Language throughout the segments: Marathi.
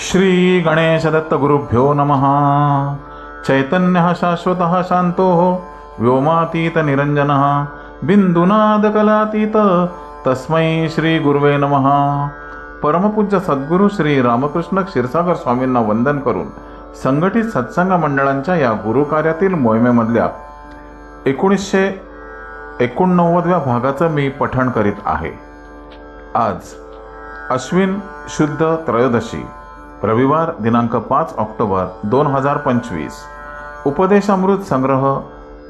श्री गणेशदत्तगुरुभ्यो नमः। चैतन्यः शाश्वतः शान्तो व्योमातीतनिरञ्जनः बिन्दुनादकलातीत तस्मै श्रीगुरुवे नमः। परमपूज्य सद्गुरू श्री रामकृष्ण क्षीरसागर स्वामींना वंदन करून संघटित सत्संग मंडळांच्या या गुरुकार्यातील मोहिमेमधल्या एकोणीसशे एकोणनव्वदव्या भागाचं मी पठण करीत आहे. आज अश्विन शुद्ध त्रयोदशी रविवार दिनांक पाच ऑक्टोबर दोन हजार पंचवीस. उपदेशामृत संग्रह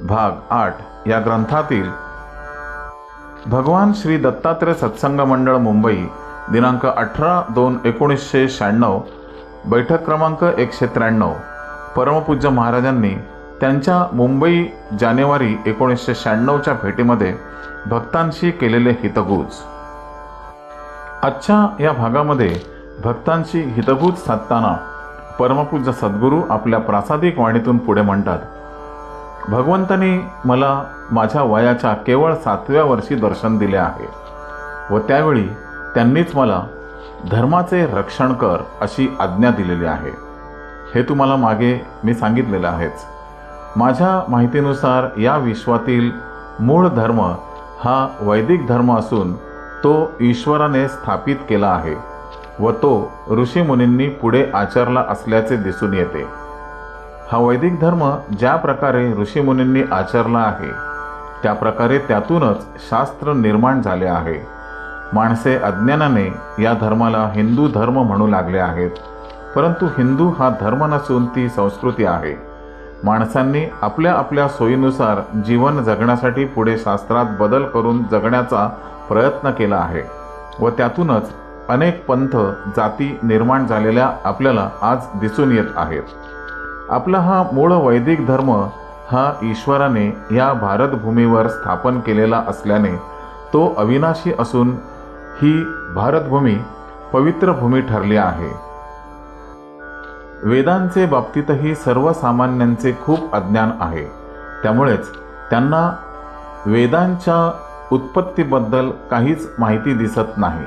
भाग आठ या ग्रंथातील भगवान श्री दत्तात्रय सत्संग मंडळ मुंबई दिनांक अठरा दोन एकोणीसशे शहाण्णव बैठक क्रमांक एकशे त्र्याण्णव. परमपूज्य महाराजांनी त्यांच्या मुंबई जानेवारी एकोणीसशे शहाण्णवच्या भेटीमध्ये भक्तांशी केलेले हितगुज. आजच्या या भागामध्ये भक्तांशी हितभूत साधताना परमपूज्य सद्गुरू आपल्या प्रासादिक वाणीतून पुढे म्हणतात भगवंताने मला माझ्या वयाच्या केवळ सातव्या वर्षी दर्शन दिले आहे व त्यावेळी त्यांनीच मला धर्माचे रक्षण कर अशी आज्ञा दिलेली आहे. हे तुम्हाला मागे मी सांगितलेलं आहेच. माझ्या माहितीनुसार या विश्वातील मूळ धर्म हा वैदिक धर्म असून तो ईश्वराने स्थापित केला आहे. व तो ऋषीमुनींनी पुढे आचरला असल्याचे दिसून येते. हा वैदिक धर्म ज्या प्रकारे ऋषीमुनींनी आचरला आहे त्या प्रकारे त्यातूनच शास्त्र निर्माण झाले आहे. माणसे अज्ञानाने या धर्माला हिंदू धर्म म्हणू लागले आहेत परंतु हिंदू हा धर्म नसून ती संस्कृती आहे. माणसांनी आपल्या आपल्या सोयीनुसार जीवन जगण्यासाठी पुढे शास्त्रात बदल करून जगण्याचा प्रयत्न केला आहे व त्यातूनच अनेक पंथ जाती निर्माण झालेल्या आपल्याला आज दिसून येत आहेत. आपला हा मूळ वैदिक धर्म हा ईश्वराने या भारतभूमीवर स्थापन केलेला असल्याने तो अविनाशी असून ही भारतभूमी पवित्र भूमी ठरली आहे. वेदांचे बाबतीतही सर्वसामान्यांचे खूप अज्ञान आहे. त्यामुळेच त्यांना वेदांच्या उत्पत्तीबद्दल काहीच माहिती दिसत नाही.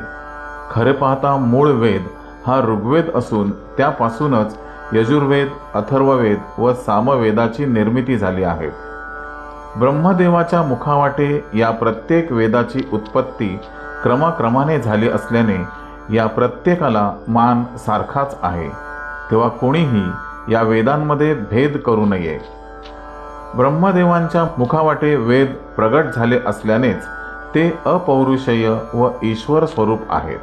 खरे पाहता मूळ वेद हा ऋग्वेद असून त्यापासूनच यजुर्वेद अथर्ववेद व सामवेदाची निर्मिती झाली आहे. ब्रह्मदेवाच्या मुखावाटे या प्रत्येक वेदाची उत्पत्ती क्रमाक्रमाने झाली असल्याने या प्रत्येकाला मान सारखाच आहे. तेव्हा कोणीही या वेदांमध्ये भेद करू नये. ब्रह्मदेवांच्या मुखावाटे वेद प्रगट झाले असल्यानेच ते अपौरुषेय व ईश्वर स्वरूप आहेत.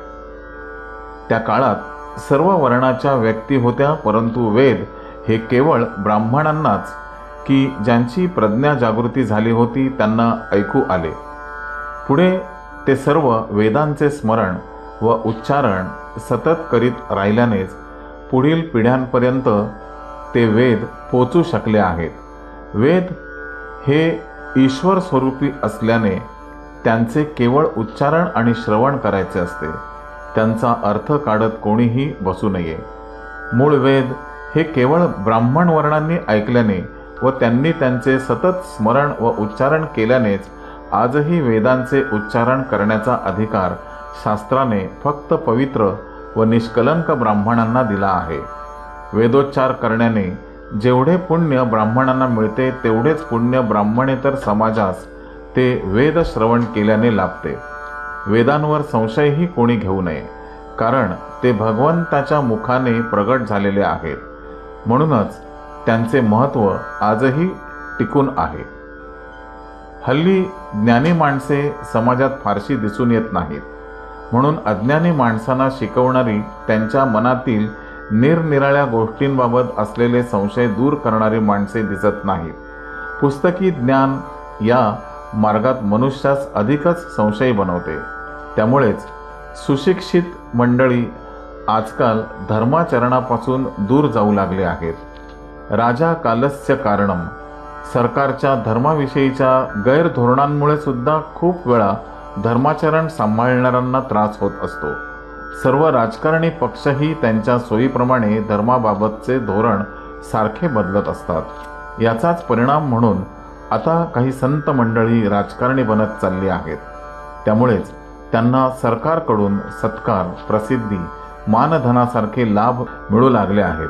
त्या काळात सर्व वर्णाच्या व्यक्ती होत्या परंतु वेद हे केवळ ब्राह्मणांनाच की ज्यांची प्रज्ञा जागृती झाली होती त्यांना ऐकू आले. पुढे ते सर्व वेदांचे स्मरण व उच्चारण सतत करीत राहिल्यानेच पुढील पिढ्यांपर्यंत ते वेद पोचू शकले आहेत. वेद हे ईश्वर स्वरूपी असल्याने त्यांचे केवळ उच्चारण आणि श्रवण करायचे असते. त्यांचा अर्थ काढत कोणीही बसू नये. मूळ वेद हे केवळ ब्राह्मण वर्णांनी ऐकल्याने व त्यांनी त्यांचे सतत स्मरण व उच्चारण केल्यानेच आजही वेदांचे उच्चारण करण्याचा अधिकार शास्त्राने फक्त पवित्र व निष्कलंक ब्राह्मणांना दिला आहे. वेदोच्चार करण्याने जेवढे पुण्य ब्राह्मणांना मिळते तेवढेच पुण्य ब्राह्मणेतर समाजास ते वेद श्रवण केल्याने लाभते. वेदांवर संशयही कोणी घेऊ नये कारण ते भगवंताच्या मुखाने प्रगट झालेले आहेत. म्हणूनच त्यांचे महत्त्व आजही टिकून आहे. हल्ली ज्ञानी माणसे समाजात फारशी दिसून येत नाहीत. म्हणून अज्ञानी माणसांना शिकवणारी त्यांच्या मनातील निरनिराळ्या गोष्टींबाबत असलेले संशय दूर करणारी माणसे दिसत नाहीत. पुस्तकी ज्ञान या मार्गात मनुष्यास अधिकच संशयी बनवते. त्यामुळेच सुशिक्षित मंडळी आजकाल धर्माचरणापासून दूर जाऊ लागले आहेत. राजा कालस्य कारणम सरकारच्या धर्माविषयीच्या गैरधोरणांमुळे सुद्धा खूप वेळा धर्माचरण सांभाळणाऱ्यांना त्रास होत असतो. सर्व राजकारणी पक्षही त्यांच्या सोयीप्रमाणे धर्माबाबतचे धोरण सारखे बदलत असतात. याचाच परिणाम म्हणून आता काही संत मंडळी राजकारणी बनत चालली आहेत. त्यामुळेच त्यांना सरकारकडून सत्कार प्रसिद्धी मानधनासारखे लाभ मिळू लागले आहेत.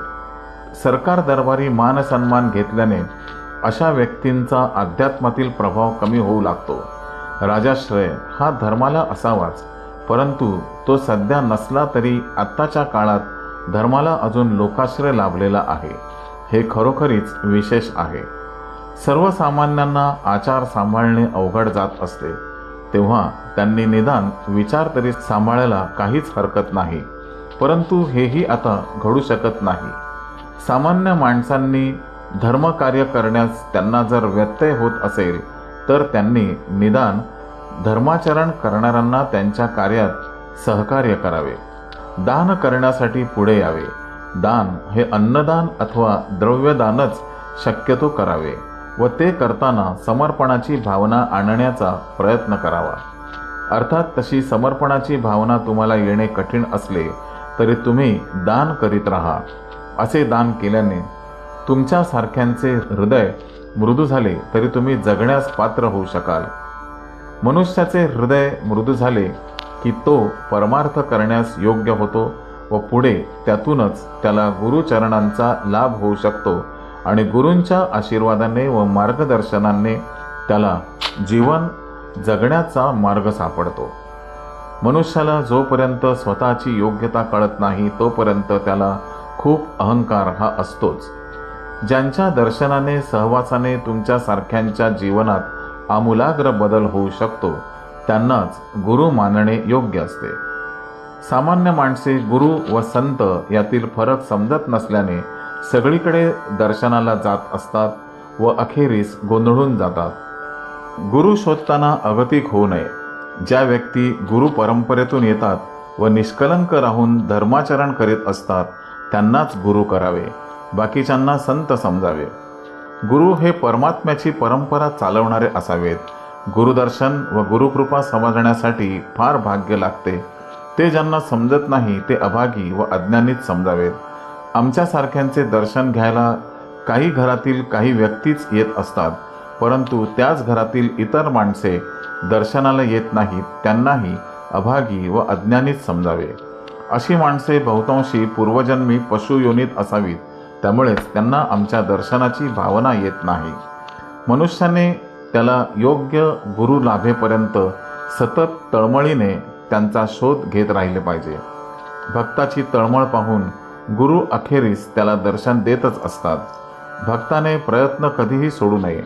सरकार दरबारी मानसन्मान घेतल्याने अशा व्यक्तींचा अध्यात्मातील प्रभाव कमी होऊ लागतो. राजाश्रय हा धर्माला असावाच परंतु तो सध्या नसला तरी आत्ताच्या काळात धर्माला अजून लोकाश्रय लाभलेला आहे. हे खरोखरीच विशेष आहे. सर्वसामान्यांना आचार सांभाळणे अवघड जात असते. तेव्हा त्यांनी निदान विचार तरी सांभाळायला काहीच हरकत नाही. परंतु हेही आता घडू शकत नाही. सामान्य माणसांनी धर्मकार्य करण्यास त्यांना जर व्यत्यय होत असेल तर त्यांनी निदान धर्माचरण करणाऱ्यांना त्यांच्या कार्यात सहकार्य करावे. दान करण्यासाठी पुढे यावे. दान हे अन्नदान अथवा द्रव्यदानच शक्यतो करावे. व ते करताना समर्पणाची भावना आणण्याचा प्रयत्न करावा. अर्थात तशी समर्पणाची भावना तुम्हाला येणे कठीण असले तरी तुम्ही दान करीत राहा. असे दान केल्याने तुमच्यासारख्यांचे हृदय मृदू झाले तरी तुम्ही जगण्यास पात्र होऊ शकाल. मनुष्याचे हृदय मृदू झाले की तो परमार्थ करण्यास योग्य होतो व पुढे त्यातूनच त्याला गुरुचरणांचा लाभ होऊ शकतो आणि गुरूंच्या आशीर्वादाने व मार्गदर्शनाने त्याला जीवन जगण्याचा मार्ग सापडतो. मनुष्याला जोपर्यंत स्वतःची योग्यता कळत नाही तोपर्यंत त्याला खूप अहंकार हा असतोच. ज्यांच्या दर्शनाने सहवासाने तुमच्या सारख्यांच्या जीवनात आमूलाग्र बदल होऊ शकतो त्यांनाच गुरु मानणे योग्य असते. सामान्य माणसे गुरु व संत यातील फरक समजत नसल्याने सगळीकडे दर्शनाला जात असतात व अखेरीस गोंधळून जातात. गुरु शोधताना अगतिक होऊ नये. ज्या व्यक्ती गुरु परंपरेतून येतात व निष्कलंक राहून धर्माचरण करीत असतात त्यांनाच गुरु करावे. बाकीच्यांना संत समजावे. गुरु हे परमात्म्याची परंपरा चालवणारे असावेत. गुरुदर्शन व गुरुकृपा समजण्यासाठी फार भाग्य लागते. ते ज्यांना समजत नाही ते अभागी व अज्ञानीच समजावेत. आमच्यासारख्यांचे दर्शन घ्यायला काही घरातील काही व्यक्तीच येत असतात परंतु त्याच घरातील इतर माणसे दर्शनाला येत नाहीत त्यांनाही अभागी व अज्ञानीच समजावे. अशी माणसे बहुतांशी पूर्वजन्मी पशुयोनीत असावीत त्यामुळेच त्यांना आमच्या दर्शनाची भावना येत नाही. मनुष्याने त्याला योग्य गुरु लाभेपर्यंत सतत तळमळीने त्यांचा शोध घेत राहिले पाहिजे. भक्ताची तळमळ पाहून गुरु अखेरीस त्याला दर्शन देतच असतात. भक्ताने प्रयत्न कधीही सोडू नये.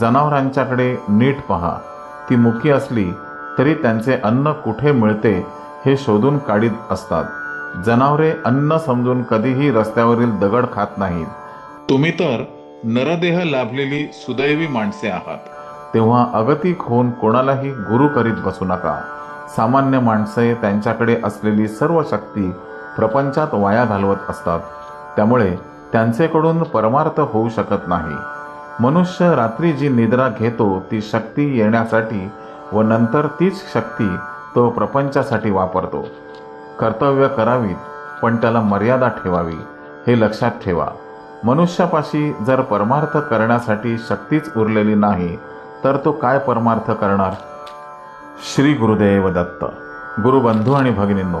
जनावरांच्याकडे नीट पहा. ती मुखी असली तरी त्यांचे अन्न कुठे मिळते हे शोधून काढीत असतात. जनावरे अन्न समजून कधीही रस्त्यावरील दगड खात नाहीत. तुम्ही तर नरदेह लाभलेली सुदैवी माणसे आहात. तेव्हा अगतिक होऊन कोणालाही गुरु करीत बसू नका. सामान्य माणसे त्यांच्याकडे असलेली सर्व शक्ती प्रपंचात वाया घालवत असतात. त्यामुळे त्यांचेकडून परमार्थ होऊ शकत नाही. मनुष्य रात्री जी निद्रा घेतो ती शक्ती येण्यासाठी व नंतर तीच शक्ती तो प्रपंचासाठी वापरतो. कर्तव्य करावीत पण त्याला मर्यादा ठेवावी हे लक्षात ठेवा. मनुष्यापाशी जर परमार्थ करण्यासाठी शक्तीच उरलेली नाही तर तो काय परमार्थ करणार? श्री गुरुदेव दत्त. गुरुबंधू आणि भगिनींनो